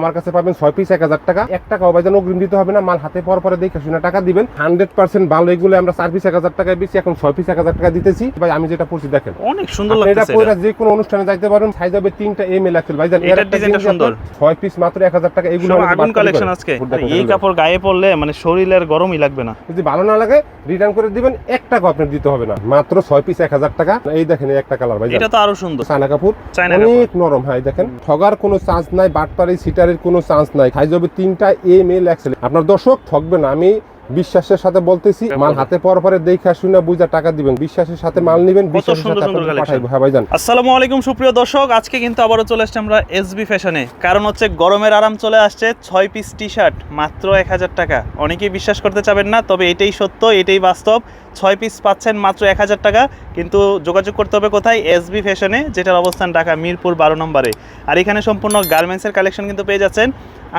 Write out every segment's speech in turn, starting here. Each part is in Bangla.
আমার কাছে পাবেন ছয় পিস এক হাজার টাকা। এক টাকা অবাইজান অগ্রিম দিতে হবে না মাল হাতে পর পরে দেখে শুনে টাকা দিবেন। হান্ড্রেড পার্সেন্ট ভালো এগুলো আমরা চার পিস এক হাজার টাকায় বেশি এখন ছয় পিস এক হাজার টাকা দিতেছি। ভাই আমি যেটা পড়ছি দেখেন। অনেক সুন্দর এটা পরে যে কোনো অনুষ্ঠানে যাইতে পারেন সাইজ হবে তিনটা এম এল এক্সেল ভাইজান এটার ডিজাইনটা সুন্দর। ছয় পিস মাত্র এক হাজার টাকা এগুলো আগুন কালেকশন আজকে। এই কাপড় গায়ে পরলে মানে শরীরের গরমই লাগবে না। যদি ভালো না লাগে রিটার্ন করে দিবেন এক টাকা আপনার দিতে হবে না। মাত্র ছয় পিস এক হাজার টাকা। এই দেখেন এই একটা কালার ভাই এটা তো আরও সুন্দর। চায়না কাপড়। অনেক নরম হয় দেখেন। ঠগার কোনো চান্স নাই বাটপারি সিটারের কোনো চান্স নাই। খাইজবে তিনটা এম এল এক্সেল আপনার দর্শক ঠকবে না। আমি বিশ্বাসের সাথে বলতেছি মাল হাতে পর পরে দেখে শুনে বুঝা টাকা দিবেন। বিশ্বাসের সাথে মাল নিবেন বিশ্বাসের সাথে। পাঠাইবো। হ্যাঁ ভাইজান। আসসালামু আলাইকুম সুপ্রিয় দর্শক। আজকে কিন্তু আবারও চলে আসছে আমরা এসবি ফ্যাশনে কারণ হচ্ছে গরমের আরাম চলে আসছে ছয় পিস টি শার্ট মাত্র এক হাজার টাকা। অনেকেই বিশ্বাস করতে চাবেন না তবে এটাই সত্য এটাই বাস্তব। ছয় পিস পাচ্ছেন মাত্র এক হাজার টাকা কিন্তু যোগাযোগ করতে হবে কোথায়? এসবি ফ্যাশনে যেটার অবস্থান ঢাকা মিরপুর বারো নম্বরে। আর এখানে সম্পূর্ণ গার্মেন্টসের কালেকশন কিন্তু পেয়ে যাচ্ছেন।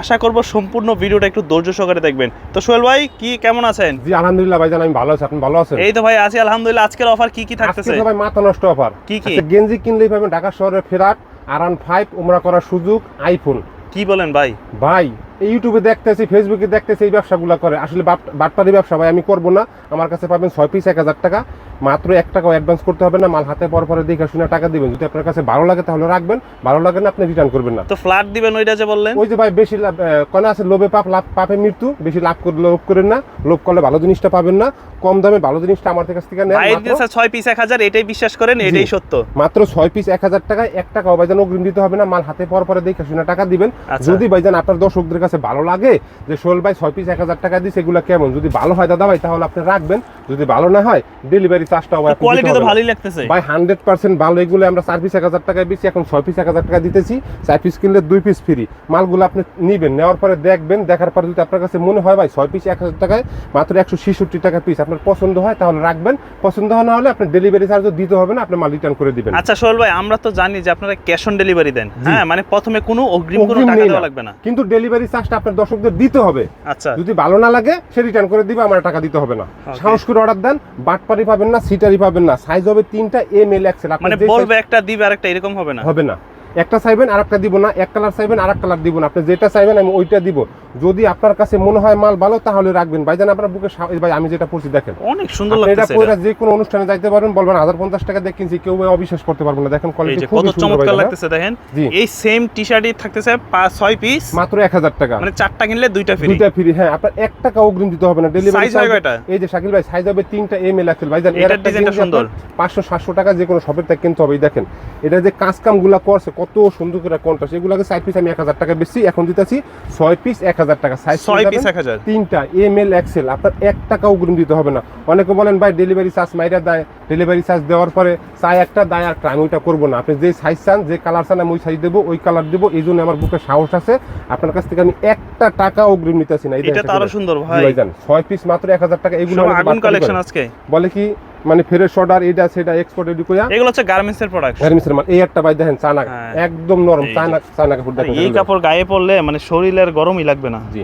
আশা করব সম্পূর্ণ ভিডিওটা একটু ধৈর্য সহকারে দেখবেন। তো সোহেল ভাই কি কেমন আছেন? জি আলহামদুলিল্লাহ ভাইজান আমি ভালো আছি। আপনি ভালো আছেন? এই তো ভাই আছি আলহামদুলিল্লাহ। আজকের অফার কি কি আজকে ভাই মাথা নষ্ট অফার কি কি? গেঞ্জি কিনলেই পাবেন ঢাকা শহরে ফেরাট আরান ফাইভ উমরা করার সুযোগ আইফোন কি বলেন ভাই? ভাই ইউটিউবে দেখতেছি ফেসবুকে দেখতেছি এই ব্যবসাগুলো করে। আসলে বাট- বাটপারি ব্যবসা ভাই আমি করব না। আমার কাছে পাবেন ছয় পিস এক হাজার টাকা। মাত্র এক টাকাও অ্যাডভান্স করতে হবে না। মাল হাতে পর পরে দেখে শুনে টাকা দিবেন। যদি আপনার কাছে ভালো লাগে তাহলে রাখবেন। ভালো লাগে না আপনি রিটার্ন করবেন না। তো ফ্ল্যাট দিবেন ওইটা যে বললেন? ওই যে ভাই বেশি লাভ কনে আছে? লোভে পাপ লাভ পাপে মৃত্যু। বেশি লাভ করে লোভ করেন না। লোভ করলে ভালো জিনিসটা পাবেন না। কম দামে ভালো জিনিসটা আমার কাছ থেকে নেন। ছয় পিস এক হাজার এটাই বিশ্বাস করেন এটাই সত্য? মাত্র ছয় পিস এক হাজার টাকায় এক টাকা অবাইজান অগ্রিম দিতে হবে না। মাল হাতে পর পরে দেখে শুনে টাকা দিবেন। আচ্ছা। যদি ভাইজান আপনার দর্শকদের কাছে ভালো লাগে যে সোহেল ভাই ছয় পিস এক হাজার টাকা দিচ্ছে এগুলো কেমন? যদি ভালো হয় দাদা ভাই তাহলে আপনি রাখবেন। যদি ভালো না হয় ডেলিভারি চার্জটাও ভাই কোয়ালিটি তো ভালোই লাগতেছে। ভাই হান্ড্রেড পার্সেন্ট ভালো এগুলো আমরা চার পিস এক হাজার টাকায় বেশি এখন ছয় পিস এক হাজার টাকা দিতেছি। চার পিস কিনলে দুই পিস ফ্রি মালগুলো আপনি নিবেন নেওয়ার পরে দেখবেন দেখার পরে যদি আপনার কাছে মনে হয় ভাই ছয় পিস এক হাজার টাকায় মাত্র একশো ছেষট্টি টাকা পিস আপনার পছন্দ হয় তাহলে রাখবেন। পছন্দ হয় না হলে আপনি ডেলিভারি চার্জও দিতে হবে না আপনি মাল রিটার্ন করে দিবেন। আচ্ছা সোহেল ভাই আমরা তো জানি যে আপনারা ক্যাশ অন ডেলিভারি দেন। হ্যাঁ মানে প্রথমে কোনো অগ্রিম কোনো টাকা দেওয়া লাগবে না। কিন্তু ডেলিভারি আপনার দর্শকদের দিতে হবে। আচ্ছা। যদি ভালো না লাগে সে রিটার্ন করে দিবে আমার টাকা দিতে হবে না. সাহস করে অর্ডার দেন বাটপারি পাবেন না সিটারি পাবেন না। সাইজ হবে তিনটা এম এল এক্সেল মানে বলবে একটা দিবে আরেকটা এরকম হবে না? হবে না। একটা চাইবেন আর একটা দিব না এক কালার চাইবেন আর এক কালার দিব না। আপনি যেটা চাইবেন আমি ওইটা দিব। যদি আপনার কাছে মনে হয় মাল ভালো তাহলে রাখবেন। ভাইজান আপনার বুকে ভাই আমি যেটা পড়ছি দেখেন। অনেক সুন্দর আপনি এটা পরে যে কোনো অনুষ্ঠানে যাইতে পারবেন বলবেন হাজার পঞ্চাশ টাকা দিয়ে কিনছি কেউ অবিশ্বাস করতে পারবেন না। দেখেন কোয়ালিটি যে খুবই কত চমৎকার হ্যাঁ? লাগতেছে দেখেন। এই সেম টি শার্টই থাকতেছে পাঁচ ছয় পিস মাত্র এক হাজার টাকা। মানে চারটা কিনলে দুইটা ফ্রি দুইটা ফ্রি হ্যাঁ। আপনার এক টাকা অগ্রিম দিতে হবে না। ডেলিভারি Size হয় কয়টা? এই যে শাকিল ভাই সাইজ হবে তিনটা এম এল এক্সেল ভাইজান এর একটা ডিজাইনটা সুন্দর। আপনার পাঁচশো সাতশো টাকা যে কোনো শপের থেকে কিনতে হবে। দেখেন এটা যে কাজ কামগুলা করছে কত সুন্দর করে কন্ট্রাস্ট এগুলাকে সাইড পিস আমি এক হাজার টাকা বেশি এখন দিতেছি। ছয় পিস এক হাজার হাজার টাকা সাইজ ছয় পিস এক হাজার। তিনটা এম এল এক্সেল আপনার এক টাকা অগ্রিম দিতে হবে না। অনেকে বলেন ভাই ডেলিভারি চার্জ মাইরা দেয়। ডেলিভারি চার্জ দেওয়ার পরে চাই একটা দায় একটা আমি ওইটা করব না। আপনি যে সাইজ চান যে কালার চান আমি ওই সাইজ দেবো ওই কালার দেবো এই জন্য আমার বুকে সাহস আছে। আপনার কাছ থেকে আমি একটা টাকা অগ্রিম নিতেছি না। এটা তো আরও সুন্দর ভাই। ছয় পিস মাত্র এক হাজার টাকা এগুলো আগুন কালেকশন আজকে। বলে কি মানে ফ্রেশ অর্ডার এটা সেটা এক্সপোর্ট এডি কইয়া এগুলো হচ্ছে গার্মেন্টস এর প্রোডাক্ট গার্মেন্টস এর মাল। এই একটা ভাই দেখেন চানা হ্যাঁ। একদম নরম। চানা চানা কাপড় দেখেন এই কাপড় গায়ে পড়লে মানে শরীরের গরমই লাগবে না। জি।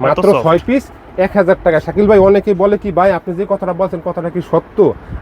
মাত্র soft। ছয় পিস এক হাজার টাকা। শাকিল ভাই অনেকেই বলে কি ভাই আপনি যে কথাটা বলছেন কথাটা কি সত্য?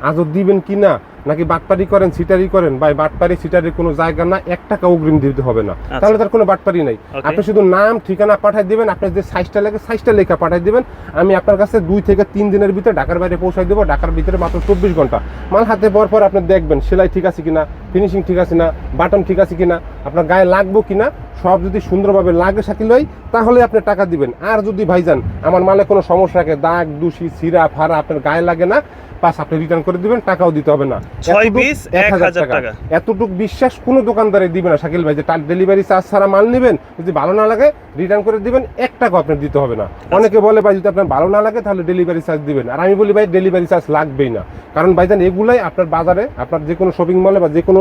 আজও দিবেন কি না? নাকি বাটপারি করেন সিটারি করেন? ভাই বাটপারি সিটারির কোনো জায়গা না এক টাকা অগ্রিম দিতে হবে না। তাহলে তার কোনো বাটপারি নাই। আপনি শুধু নাম ঠিকানা পাঠাই দিবেন আপনার যে সাইজটা লাগে সাইজটা লেখা পাঠাই দিবেন। আমি আপনার কাছে দুই থেকে তিন দিনের ভিতরে ঢাকার বাইরে পৌঁছাই দেবো। ঢাকার ভিতরে মাত্র চব্বিশ ঘণ্টা। মাল হাতে পর পর আপনি দেখবেন সেলাই ঠিক আছে কিনা ফিনিশিং ঠিক আছে না বাটন ঠিক আছে কিনা আপনার গায়ে লাগবো কিনা সব যদি সুন্দরভাবে লাগে শাকিল ভাই তাহলে আপনি টাকা দিবেন। আর যদি ভাইজান আমার মালে কোনো সমস্যা থাকে দাগ দূষি সিরা ফারা আপনার গায়ে লাগে না পাস আপনি রিটার্ন করে দিবেন টাকাও দিতে হবে না। ছয় এতটুক এক হাজার টাকা। টাকা। এতটুক বিশ্বাস কোনো দোকানদারে দিবে না শাকিল ভাই যে তার ডেলিভারি চার্জ ছাড়া মাল নেবেন যদি ভালো না লাগে রিটার্ন করে দিবেন এক টাকা আপনার দিতে হবে না। অনেকে বলে ভাই যদি আপনার ভালো না লাগে তাহলে ডেলিভারি চার্জ দিবেন। আর আমি বলি ভাই ডেলিভারি চার্জ লাগবেই না। কারণ ভাইজান এগুলাই আপনার বাজারে আপনার যে কোনো শপিং মলে বা যে কোনো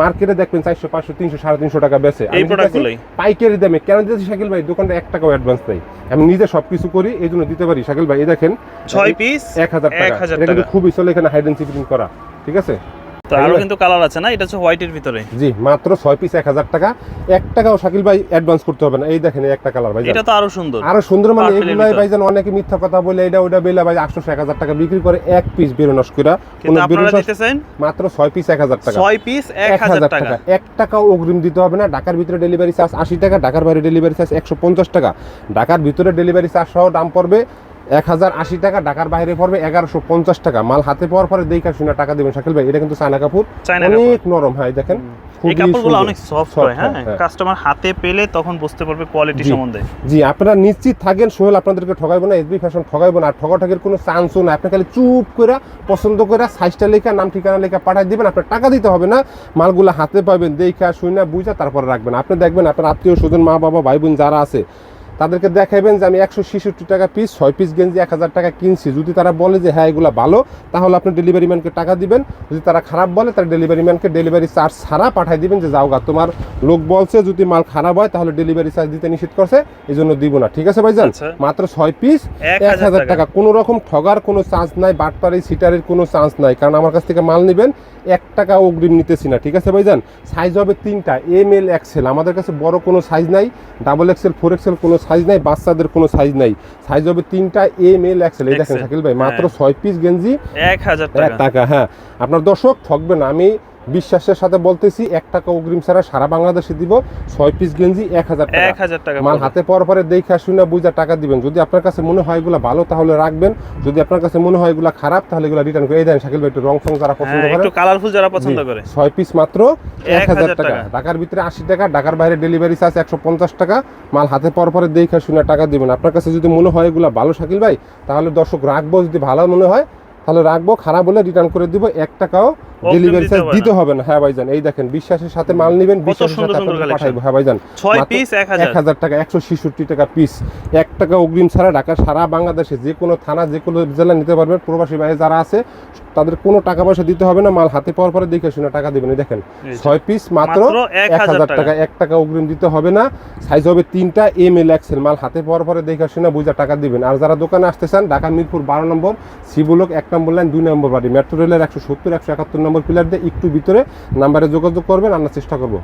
মার্কেটে দেখবেন চারশো পাঁচশো তিনশো সাড়ে তিনশো টাকা বেছে পাইকারি দামে। কেন দিতেছি শাকিল ভাই? দোকানটা এক টাকাও অ্যাডভান্স নেই। আমি নিজে সবকিছু করি এই জন্য দিতে পারি। শাকিল ভাই এই দেখেন ছয় পিস এক হাজার টাকা। এটা কিন্তু খুবই চলে এখানে করা। ঠিক আছে? তো আরও কিন্তু কালার আছে না? এটা হচ্ছে হোয়াইটের ভিতরে। জি মাত্র পিস এক হাজার টাকা। এক টাকাও শাকিল ভাই অ্যাডভান্স করতে হবে না। এই দেখেন একটা কালার ভাই এটা তো আরও সুন্দর। আরও সুন্দর মানে এগুলাই। ভাইজান অনেকে মিথ্যা কথা বলে এটা ওইটা বেলা ভাই আটশো এক হাজার টাকা বিক্রি করে এক পিস বেরোনস আপনারা দিতেছেন? মাত্র ছয় পিস এক হাজার টাকা। ছয় পিস এক হাজার টাকা। এক টাকাও অগ্রিম দিতে হবে না। ঢাকার ভিতরে ডেলিভারি চার্জ আশি টাকা ঢাকার বাইরে ডেলিভারি চার্জ একশো পঞ্চাশ টাকা। ঢাকার ভিতরে ডেলিভারি চার্জ সহ দাম পড়বে এক হাজার আশি টাকা ঢাকার বাইরে পড়বে এগারোশো পঞ্চাশ টাকা। মাল হাতে পাওয়ার পরে দেখা শুনে টাকা দেবেন শাকিল ভাই এটা কিন্তু চায়না কাপড়। অনেক নরম হয় দেখেন এই কাপড়গুলো অনেক সফট হয় হ্যাঁ হ্যাঁ, হ্যাঁ। কাস্টমার হাতে পেলে তখন বুঝতে পারবে কোয়ালিটি সম্বন্ধে। জি আপনারা নিশ্চিত থাকেন সোহেল আপনাদেরকে ঠকাইবো না এসবি ফ্যাশন ঠকাইবো না আর কোনো চান্সও না আপনি খালি চুপ করে পছন্দ করে সাইজটা লেখা নাম ঠিকানা লেখা দিবেন আপনার টাকা দিতে হবে না। মালগুলো হাতে পাবেন দেখা শুনে বুঝা তারপরে রাখবেন। আপনি দেখবেন আপনার আত্মীয় স্বজন মা বাবা ভাই বোন যারা আছে তাদেরকে দেখাবেন যে আমি একশো ছেষট্টি টাকা পিস ছয় পিস গেঞ্জি এক হাজার টাকা কিনছি। যদি তারা বলে যে হ্যাঁ এগুলো ভালো তাহলে আপনি ডেলিভারি ম্যানকে টাকা দিবেন। যদি তারা খারাপ বলে তার ডেলিভারি ম্যানকে ডেলিভারি চার্জ ছাড়া পাঠাই দিবেন যে যাও গা তোমার লোক বলছে যদি মাল খারাপ হয় তাহলে ডেলিভারি চার্জ দিতে নিষেধ করছে এই জন্য দিব না। ঠিক আছে ভাইজান? আচ্ছা। মাত্র ছয় পিস এক হাজার। টাকা। কোনো রকম ঠগার কোনো চান্স নাই বাটপারি সিটারের কোনো চান্স নাই। কারণ আমার কাছ থেকে মাল নেবেন এক টাকা অগ্রিম নিতেছি না। ঠিক আছে ভাইজান? সাইজ হবে তিনটা এম এল এক্সেল আমাদের কাছে বড় কোনো সাইজ নাই ডাবল এক্সেল ফোর এক্সেল কোনো সাইজ নাই বাচ্চাদের কোনো সাইজ নাই। সাইজ হবে তিনটা এম এল এক্সেল এই দেখেন শাকিল ভাই মাত্র হ্যাঁ। ছয় পিস গেঞ্জি এক হাজার টাকা। টাকা হ্যাঁ। আপনার দর্শক ঠকবেন না। আমি বিশ্বাসের সাথে বলতেছি এক টাকা অগ্রিম ছাড়া সারা বাংলাদেশে দিব ছয় পিস গেঞ্জি এক হাজার টাকা। এক হাজার টাকা মাল হাতে পাওয়ার পরে দেখে শুনে বুঝা টাকা দিবেন। যদি আপনার কাছে মনে হয় এগুলো ভালো তাহলে রাখবেন। যদি আপনার কাছে মনে হয় এগুলো খারাপ তাহলে এগুলো রিটার্ন করে দেন শাকিল ভাই একটু রং ফং যারা পছন্দ হ্যাঁ, করে। একটু কালারফুল যারা পছন্দ করে। ছয় পিস মাত্র এক হাজার টাকা। টাকা। ঢাকার ভিতরে আশি টাকা ঢাকার বাইরে ডেলিভারি চার্জ একশো পঞ্চাশ টাকা। মাল হাতে পাওয়ার পরে দেখে শুনে টাকা দিবেন। আপনার কাছে যদি মনে হয় এগুলো ভালো শাকিল ভাই তাহলে দর্শক রাখব যদি ভালো মনে হয় তাহলে রাখব। খারাপ হলে রিটার্ন করে দিব। এক টাকাও ডেলিভারি চার্জ দিতে হবে না। হ্যাঁ ভাইজান এই দেখেন বিশ্বাসের সাথে মাল নেবেন বিশ্বাসের সাথে আপনাকে পাঠাইবো। হ্যাঁ ভাইজান ছয় পিস এক হাজার। এক হাজার টাকা একশো ছেষট্টি টাকা পিস এক টাকা অগ্রিম ছাড়া ঢাকা সারা বাংলাদেশে যে কোনো থানা যে কোনো জেলা নিতে পারবেন। প্রবাসী ভাই যারা আছে তাদের কোনো টাকা পয়সা দিতে হবে না। মাল হাতে পাওয়ার পরে দেখে শুনে টাকা দেবেন। এই দেখেন ছয় পিস মাত্র এক হাজার টাকা। এক টাকা অগ্রিম দিতে হবে না। সাইজ হবে তিনটা এম এল এক্সেল মাল হাতে পাওয়ার পরে দেখে শুনে বুঝা টাকা দিবেন। আর যারা দোকানে আসতে চান ঢাকা মিরপুর বারো নম্বর শিবুলক এক নম্বর লাইন দুই নম্বর বাড়ি। মেট্রো রেলের একশো সত্তর একশো একাত্তর নম্বর পিলার দিয়ে একটু ভিতরে নাম্বারে যোগাযোগ করবেন আনার চেষ্টা করব।